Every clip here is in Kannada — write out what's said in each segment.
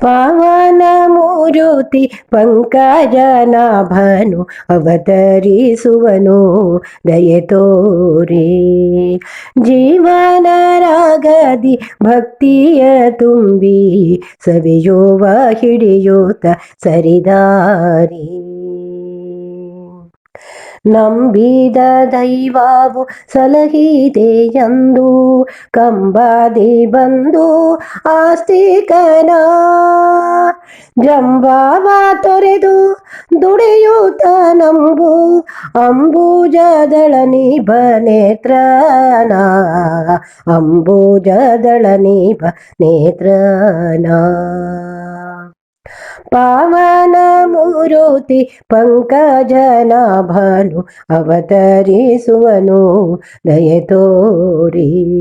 ಪಾವನ ಮೂರುತಿ ಪಂಕಜನಾಭನು ಅವತರಿಸುವನು. ದಯೆ ತೋರಿ. ಜೀವನ ರಾಗದಿ ಭಕ್ತಿಯ ತುಂಬಿ ಸವಿಯೋವ ಹಿಡಿಯೋತ ಸರಿದಾರಿ. ನಂಬಿದ ದೈವವು ಸಲಹಿದೆಯಂದು, ಕಂಬದಿ ಬಂದು ಆಸ್ತಿಕನ ಜಂಬಾವ ತೊರೆದು ದುಡಿಯೂತ ನಂಬು ಅಂಬುಜದಳ ನೇತ್ರನ ಅಂಬೂಜದಳ ನಿಭ ನೇತ್ರನ ಪಾವನ ಮೂರುತಿ ಪಂಕಜನಾಭನು ಅವತರಿಸುವನು ದಯೆ ತೋರಿ.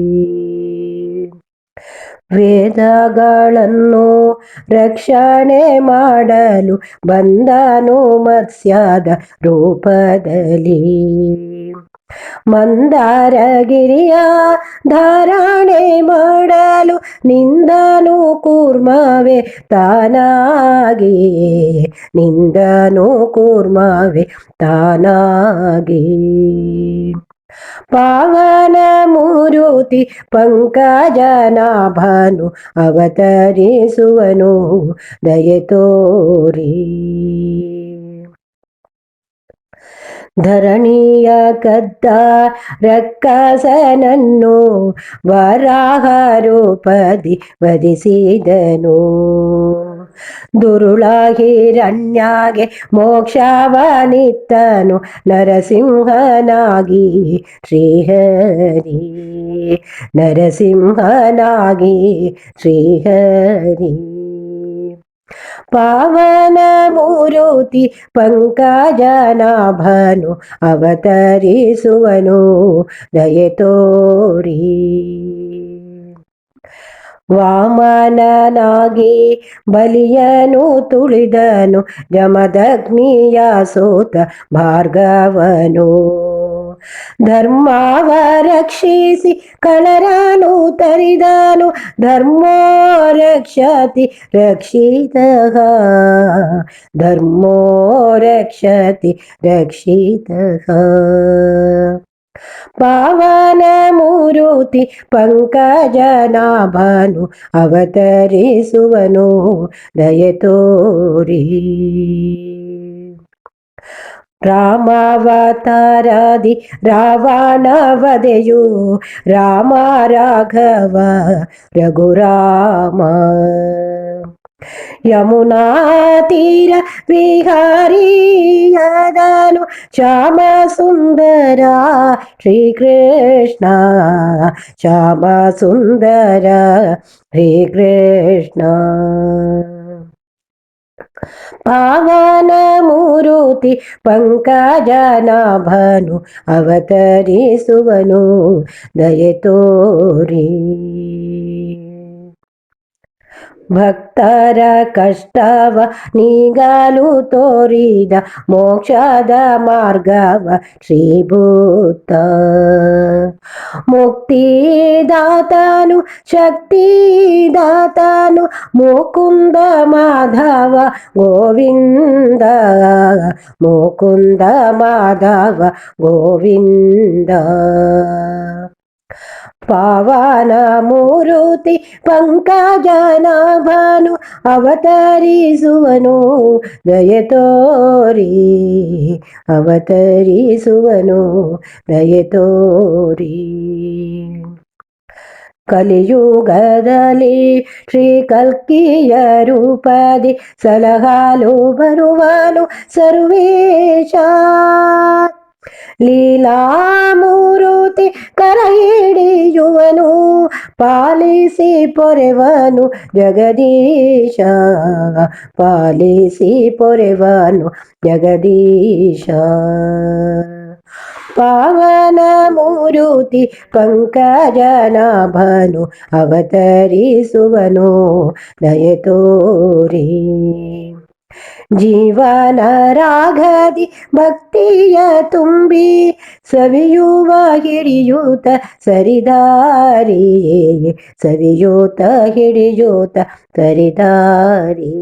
ವೇದಗಳನ್ನು ರಕ್ಷಣೆ ಮಾಡಲು ಬಂದನು ಮತ್ಸ್ಯದ ರೂಪದಲ್ಲಿ. ಮಂದಾರಗಿರಿಯ ಧಾರಣೆ ಮಾಡಲು ನಿಂದನು ಕೂರ್ಮವೇ ತಾನಾಗಿ ನಿಂದನು ಕೂರ್ಮವೇ ತಾನಾಗಿ ಪಾವನ ಮೂರುತಿ ಪಂಕಜನಾಭನು ಅವತರಿಸುವನು, ದಯೆ ತೋರಿ. ಧರಣಿಯ ಕದ್ದ ರಕ್ಕಸನನ್ನು ವರಾಹ ರೂಪದಿ ವಧಿಸಿದನು ದುರುಳಾಗಿರಣ್ಯಾಗೆ ಮೋಕ್ಷವನಿತ್ತನು. ನರಸಿಂಹನಾಗಿ ಶ್ರೀಹರಿ ನರಸಿಂಹನಾಗಿ ಶ್ರೀಹರಿ. ಪಾವನ ಮೂರುತಿ ಪಂಕಜನಾಭನು ಅವತರಿಸುವನು ದಯೆ ತೋರಿ ವಾಮನನಾಗಿ ಬಲಿಯನು ತುಳಿದನು ಜಮದಗ್ನಿಯ ಸೋತ ಭಾರ್ಗವನು ಧರ್ಮವ ರಕ್ಷಿಸಿ ಕಳರನು ತರಿದನು ಧರ್ಮೋ ರಕ್ಷತಿ ರಕ್ಷಿತ ಧರ್ಮೋ ರಕ್ಷತಿ ರಕ್ಷಿತ ಪಾವನ ಮೂರುತಿ ಪಂಕಜನಾಭನು ಅವತರಿಸುವನು ದಯೆ ತೋರಿ ರಾಮಾವತಾರಾದಿ ರಾವಣ ವದೆಯು ರಾಮ ರಾಘವ ರಘುರಾಮ ಯಮುನಾ ತೀರ ವಿಹಾರಿಯದನು ಶ್ಯಾಮ ಸುಂದರ ಶ್ರೀಕೃಷ್ಣ ಶ್ಯಾಮ ಸುಂದರ ಶ್ರೀಕೃಷ್ಣ ಪಾವನ ಮೂರುತಿ ಪಂಕಜನಾಭನು ಅವತರಿಸುವನು ದಯೆ ತೋರಿ ಭಕ್ತರ ಕಷ್ಟವ ನೀಗಲು ತೋರಿದ ಮೋಕ್ಷದ ಮಾರ್ಗವ ಶ್ರೀಭೂತ ಮುಕ್ತಿದಾತನು ಶಕ್ತಿದಾತನು ಮುಕುಂದ ಮಾಧವ ಗೋವಿಂದ ಮುಕುಂದ ಮಾಧವ ಗೋವಿಂದ ಪಾವನ ಮೂರುತಿ ಪಂಕಜನಾಭನು ಅವತರಿಸುವನು. ದಯತೋರಿ ಅವತರಿಸುವನು. ದಯತೋರಿ ಕಲಿಯುಗದಲ್ಲಿ ಶ್ರೀ ಕಲ್ಕಿಯ ರೂಪದಿ ಸಲಹಾಲು ಬರುವನು ಸರ್ವೇಶ. ಲೀಲಾಮೂರುತಿ ಕರ ಹಿಡಿಯುವನು, ಪಾಲಿಸಿ ಪೊರೆವನು ಜಗದೀಶ. ಪಾಲಿಸಿ ಪೊರೆವನು ಜಗದೀಶ. ಪಾವನ ಮೂರುತಿ ಪಂಕಜನಾಭನು ಅವತರಿಸುವನು ದಯೆ ತೋರಿ ಜೀವನ ರಾಗದಿ ಭಕ್ತಿಯ ತುಂಬಿ ಸವಿಯುವ ಹಿಡಿಯೂತ ಸರಿದಾರಿಯೇ ಸವಿಯೂತ ಹಿಡಿಯೂತ ಸರಿದಾರಿ